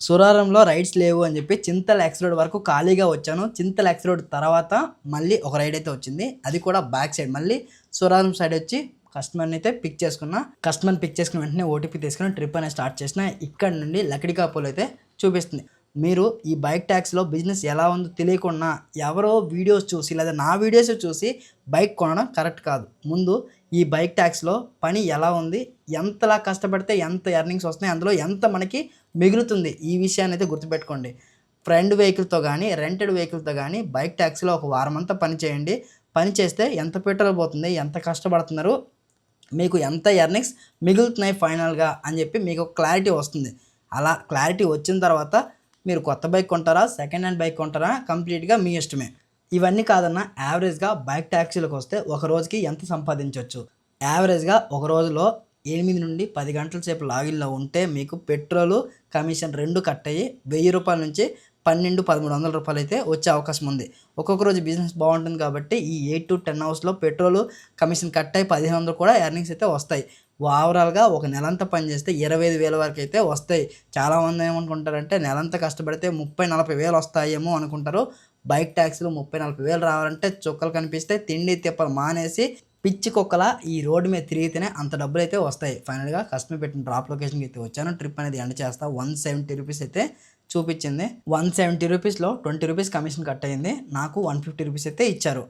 సురారంలో rides లేవు అని చెప్పి చింతల ఎక్స్ రోడ్ వరకు ఖాళీగా వచ్చాను. చింతల ఎక్స్ రోడ్ తర్వాత మళ్ళీ ఒక రైడ్ అయితే వచ్చింది. అది కూడా బ్యాక్ సైడ్ మళ్ళీ సురారం సైడ్ వచ్చి కస్టమర్ని అయితే పిక్ చేసుకున్నా. కస్టమర్ని పిక్ చేసుకున్న వెంటనే ఓటీపీ తీసుకుని ట్రిప్ అనేది స్టార్ట్ చేసిన. ఇక్కడ నుండి లకడికాపోలు అయితే చూపిస్తుంది. మీరు ఈ బైక్ ట్యాక్స్లో బిజినెస్ ఎలా ఉందో తెలియకుండా ఎవరో వీడియోస్ చూసి లేదా నా వీడియోస్ చూసి బైక్ కొనడం కరెక్ట్ కాదు. ముందు ఈ బైక్ ట్యాక్స్లో పని ఎలా ఉంది? ఎంతలా కష్టపడితే ఎంత ఎర్నింగ్స్ వస్తున్నాయి? అందులో ఎంత మనకి మిగులుతుంది? ఈ విషయాన్ని అయితే గుర్తుపెట్టుకోండి. ఫ్రెండ్ వెహికల్తో కానీ రెంటెడ్ వెహికల్తో కానీ బైక్ ట్యాక్సీలో ఒక వారం అంతా పని చేయండి. పని చేస్తే ఎంత పెట్రోల్ పోతుంది? ఎంత కష్టపడుతున్నారు? మీకు ఎంత ఎర్నింగ్స్ మిగులుతున్నాయి ఫైనల్గా అని చెప్పి మీకు క్లారిటీ వస్తుంది. అలా క్లారిటీ వచ్చిన తర్వాత మీరు కొత్త బైక్ కొంటారా? సెకండ్ హ్యాండ్ బైక్ కొంటారా? కంప్లీట్గా మీ ఇష్టమే. ఇవన్నీ కాదన్నా యావరేజ్గా బైక్ ట్యాక్సీలకు వస్తే ఒక రోజుకి ఎంత సంపాదించవచ్చు యావరేజ్గా ఒక రోజులో ఎనిమిది నుండి పది గంటల సేపు లాగిన్లో ఉంటే మీకు పెట్రోలు కమిషన్ రెండు కట్ అయ్యి వెయ్యి రూపాయల నుంచి పన్నెండు పదమూడు వందల రూపాయలు అయితే వచ్చే అవకాశం ఉంది. ఒక్కొక్క రోజు బిజినెస్ బాగుంటుంది కాబట్టి ఈ ఎయిట్ టు టెన్ అవర్స్లో పెట్రోల్ కమిషన్ కట్ అయ్యి పదిహేను వందలు కూడా ఎర్నింగ్స్ అయితే వస్తాయి. ఓవరాల్గా ఒక నెలంతా పని చేస్తే ఇరవై ఐదు వేల వరకు అయితే వస్తాయి. చాలామంది ఏమనుకుంటారంటే నెలంతా కష్టపడితే ముప్పై నలభై వేలు వస్తాయేమో అనుకుంటారు. బైక్ ట్యాక్సీలు ముప్పై నలభై వేలు రావాలంటే చుక్కలు కనిపిస్తే తిండి తిప్పలు మానేసి పిచ్చి కుక్కల ఈ రోడ్డు మీద తిరిగితేనే అంత డబ్బులు అయితే వస్తాయి. ఫైనల్గా కస్టమర్ పెట్టిన డ్రాప్ లొకేషన్కి అయితే వచ్చాను. ట్రిప్ అనేది ఎండ్ చేస్తా. వన్ సెవెంటీ రూపీస్ అయితే చూపించింది. వన్ సెవెంటీ రూపీస్లో ట్వంటీ రూపీస్ కమిషన్ కట్ అయింది. నాకు వన్ ఫిఫ్టీ రూపీస్ అయితే ఇచ్చారు.